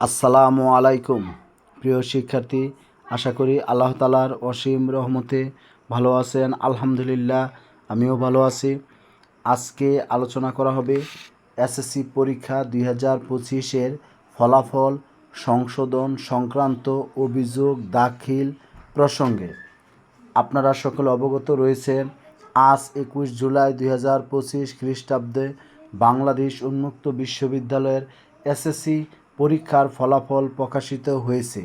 আসসালামু আলাইকুম। প্রিয় শিক্ষার্থী, আশা করি আল্লাহ তালার অসীম রহমতে ভালো আছেন। আলহামদুলিল্লাহ, আমিও ভালো আছি। আজকে আলোচনা করা হবে এসএসসি পরীক্ষা দুই হাজার পঁচিশের ফলাফল সংশোধন সংক্রান্ত অভিযোগ দাখিল প্রসঙ্গে। আপনারা সকলে অবগত রয়েছেন, আজ একুশ জুলাই দুই হাজার পঁচিশ খ্রিস্টাব্দে বাংলাদেশ উন্মুক্ত বিশ্ববিদ্যালয়ের এসএসসি পরীক্ষার ফলাফল প্রকাশিত হয়েছে।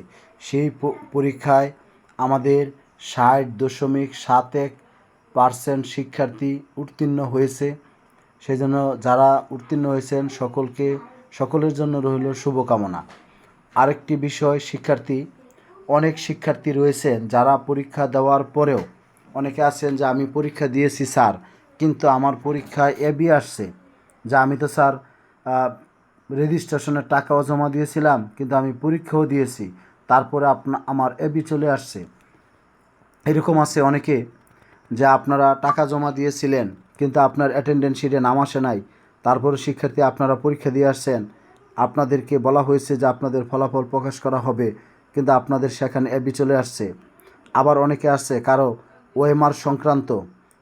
সেই পরীক্ষায় আমাদের ষাট দশমিক সাত এক পার্সেন্ট শিক্ষার্থী উত্তীর্ণ হয়েছে। সেই জন্য যারা উত্তীর্ণ হয়েছেন সকলকে, সকলের জন্য রইল শুভকামনা। আরেকটি বিষয়, শিক্ষার্থী, অনেক শিক্ষার্থী রয়েছেন যারা পরীক্ষা দেওয়ার পরেও, অনেকে আছেন যে আমি পরীক্ষা দিয়েছি স্যার, কিন্তু আমার পরীক্ষায় এবি আসছে। যা আমি তো স্যার রেজিস্ট্রেশনের টাকাও জমা দিয়েছিলাম, কিন্তু আমি পরীক্ষাও দিয়েছি। তারপরে আপনা, আমার এবি চলে আসছে। এরকম আছে অনেকে যে আপনারা টাকা জমা দিয়েছিলেন, কিন্তু আপনার অ্যাটেন্ডেন্স শিটে নাম আসে নাই। তারপরে শিক্ষার্থী আপনারা পরীক্ষা দিয়ে আসছেন। আপনাদেরকে বলা হয়েছে যে আপনাদের ফলাফল প্রকাশ করা হবে, কিন্তু আপনাদের সেখানে এবি চলে আসছে। আবার অনেকে আসছে, কারও ওএমআর সংক্রান্ত।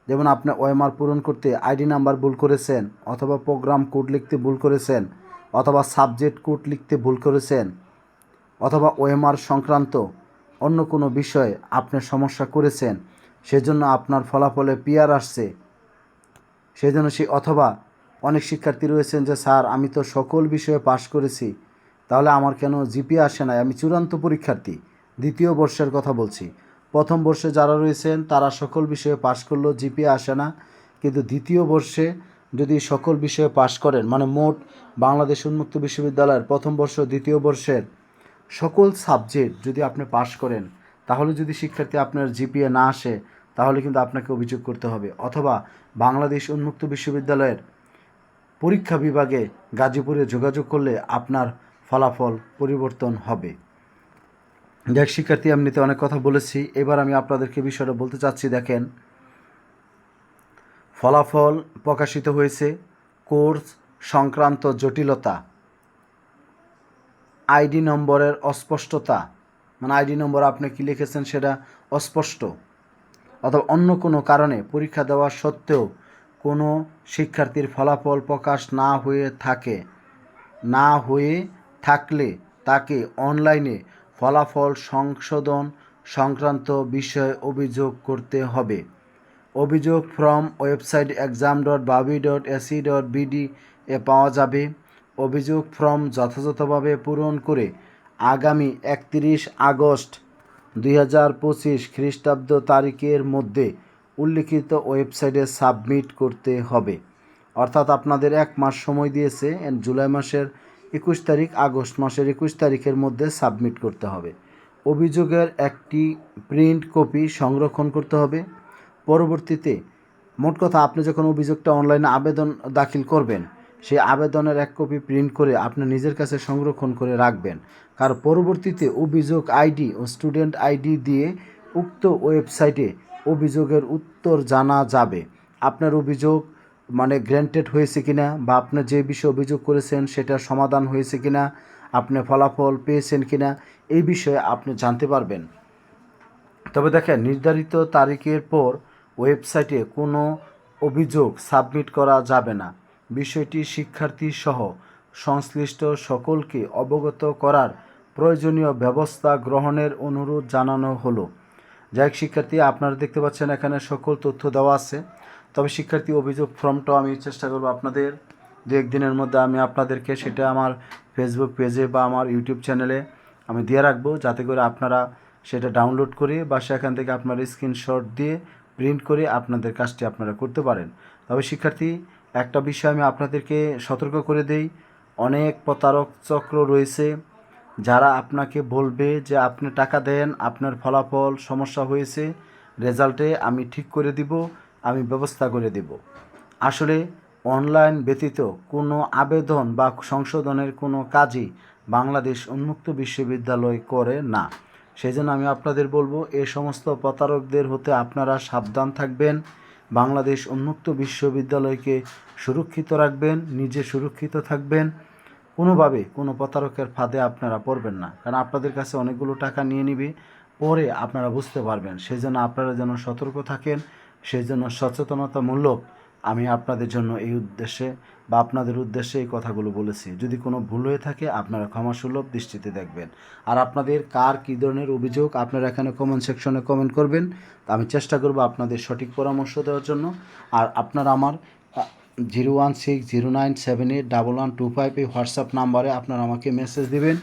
যেমন আপনি ওএমআর পূরণ করতে আইডি নাম্বার ভুল করেছেন, অথবা প্রোগ্রাম কোড লিখতে ভুল করেছেন অথবা সাবজেক্ট কোড লিখতে ভুল করেছেন অথবা ওএমআর সংক্রান্ত অন্য কোনো বিষয়ে আপনি সমস্যা করেছেন, সেজন্য আপনার ফলাফলে পিয়ার আসছে। সেই জন্য সে অথবা অনেক শিক্ষার্থী রয়েছেন যে, স্যার, আমি তো সকল বিষয়ে পাশ করেছি, তাহলে আমার কেন জিপি আসে নাই? আমি চূড়ান্ত পরীক্ষার্থী, দ্বিতীয় বর্ষের কথা বলছি। প্রথম বর্ষে যারা রয়েছেন, তারা সকল বিষয়ে পাশ করলেও জিপি আসে না, কিন্তু দ্বিতীয় বর্ষে যদি সকল বিষয়ে পাশ করেন মানে মোট বাংলাদেশ উন্মুক্ত বিশ্ববিদ্যালয়ের প্রথম বর্ষ, দ্বিতীয় বর্ষের সকল সাবজেক্ট যদি আপনি পাশ করেন, তাহলে যদি শিক্ষার্থী আপনার জিপিএ না আসে, তাহলে কিন্তু আপনাকে অভিযোগ করতে হবে। অথবা বাংলাদেশ উন্মুক্ত বিশ্ববিদ্যালয়ের পরীক্ষা বিভাগে গাজীপুরে যোগাযোগ করলে আপনার ফলাফল পরিবর্তন হবে। দেখ শিক্ষার্থী, এমনিতে অনেক কথা বলেছি। এবার আমি আপনাদেরকে বিষয়টা বলতে চাচ্ছি, দেখেন ফলাফল প্রকাশিত হয়েছে কোর্স সংক্রান্ত জটিলতা, আইডি নম্বরের অস্পষ্টতা। মানে আইডি নম্বর আপনি কি লিখেছেন সেটা অস্পষ্ট। অথবা অন্য কোনো কারণে পরীক্ষা দেওয়া সত্ত্বেও কোনো শিক্ষার্থীর ফলাফল প্রকাশ না হয়ে থাকে। না হয়ে থাকলে তাকে অনলাইনে ফলাফল সংশোধন সংক্রান্ত বিষয়ে অভিযোগ করতে হবে। অভিযোগ from website exam dot babi dot AC dot BD এ পাওয়া যাবে। অভিযোগ ফর্ম যথাযথভাবে পূরণ করে আগামী একত্রিশ আগস্ট দুই হাজার পঁচিশ খ্রিস্টাব্দ তারিখের মধ্যে উল্লিখিত ওয়েবসাইটে সাবমিট করতে হবে। অর্থাৎ আপনাদের এক মাস সময় দিয়েছে জুলাই মাসের একুশ তারিখ, আগস্ট মাসের একুশ তারিখের মধ্যে সাবমিট করতে হবে। অভিযোগের একটি প্রিন্ট কপি সংরক্ষণ করতে হবে। পরবর্তীতে মোট কথা, আপনি যখন অভিযোগটা অনলাইনে আবেদন দাখিল করবেন, সেই আবেদনের এক কপি প্রিন্ট করে আপনি নিজের কাছে সংরক্ষণ করে রাখবেন। কারণ পরবর্তীতে অভিযোগ আইডি ও স্টুডেন্ট আইডি দিয়ে উক্ত ওয়েবসাইটে অভিযোগের উত্তর জানা যাবে। আপনার অভিযোগ মানে গ্র্যান্টেড হয়েছে কিনা বা আপনি যে বিষয়ে অভিযোগ করেছেন সেটা সমাধান হয়েছে কিনা, আপনি ফলাফল পেয়েছেন কিনা, এই বিষয়ে আপনি জানতে পারবেন। তবে দেখেন, নির্ধারিত তারিখের পর ওয়েবসাইটে কোনো অভিযোগ সাবমিট করা যাবে না। বিষয়টি শিক্ষার্থী সহ সংশ্লিষ্ট সকলকে অবগত করার প্রয়োজনীয় ব্যবস্থা গ্রহণের অনুরোধ জানানো হলো। যাই শিক্ষার্থী, আপনারা দেখতে পাচ্ছেন এখানে সকল তথ্য দেওয়া আছে। তবে শিক্ষার্থী, অভিযোগ ফর্মটাও আমি চেষ্টা করব আপনাদের দু একদিনের মধ্যে আমি আপনাদেরকে সেটা আমার ফেসবুক পেজে বা আমার ইউটিউব চ্যানেলে আমি দিয়ে রাখব। যাতে করে আপনারা সেটা ডাউনলোড করে বা সেখান থেকে আপনার স্ক্রিনশট দিয়ে প্রিন্ট করে আপনাদের কাজটি আপনারা করতে পারেন। তবে শিক্ষার্থী, একটা বিষয় আমি আপনাদেরকে সতর্ক করে দেই। অনেক প্রতারক চক্র রয়েছে যারা আপনাকে বলবে যে আপনি টাকা দেন, আপনার ফলাফল সমস্যা হয়েছে, রেজাল্টে আমি ঠিক করে দিব, আমি ব্যবস্থা করে দিব। আসলে অনলাইন ব্যতীত কোনো আবেদন বা সংশোধনের কোনো কাজই বাংলাদেশ উন্মুক্ত বিশ্ববিদ্যালয় করে না। সেই জন্য আমি আপনাদের বলব এই সমস্ত প্রতারকদের হতে আপনারা সাবধান থাকবেন। বাংলাদেশ উন্মুক্ত বিশ্ববিদ্যালয়কে সুরক্ষিত রাখবেন, নিজে সুরক্ষিত থাকবেন। কোনোভাবে কোনো প্রতারকের ফাঁদে আপনারা পড়বেন না, কারণ আপনাদের কাছে অনেকগুলো টাকা নিয়ে নিবে, পরে আপনারা বুঝতে পারবেন। সেই জন্য আপনারা যেন সতর্ক থাকেন সেই জন্য সচেতনতামূলক আমি আপনাদের জন্য এই উদ্দেশ্যে বা আপনাদের উদ্দেশ্যে এই কথাগুলো বলেছি। যদি কোনো ভুল হয়ে থাকে, আপনারা ক্ষমাসুলভ দৃষ্টিতে দেখবেন। আর আপনাদের কার কী ধরনের অভিযোগ, আপনারা এখানে কমেন্ট সেকশনে কমেন্ট করবেন। তা আমি চেষ্টা করব আপনাদের সঠিক পরামর্শ দেওয়ার জন্য। আর আপনারা আমার zero one six zero nine seven eight double one two five এই হোয়াটসঅ্যাপ নাম্বারে আপনারা আমাকে মেসেজ দিবেন।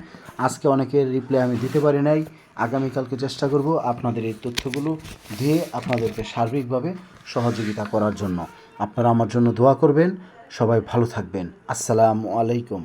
আজকে অনেকের রিপ্লাই আমি দিতে পারি নাই। আগামীকালকে চেষ্টা করব আপনাদের এই তথ্যগুলো দিয়ে আপনাদেরকে সার্বিকভাবে সহযোগিতা করার জন্য। আপনারা আমার জন্য দোয়া করবেন। সবাই ভালো থাকবেন। আসসালামু আলাইকুম।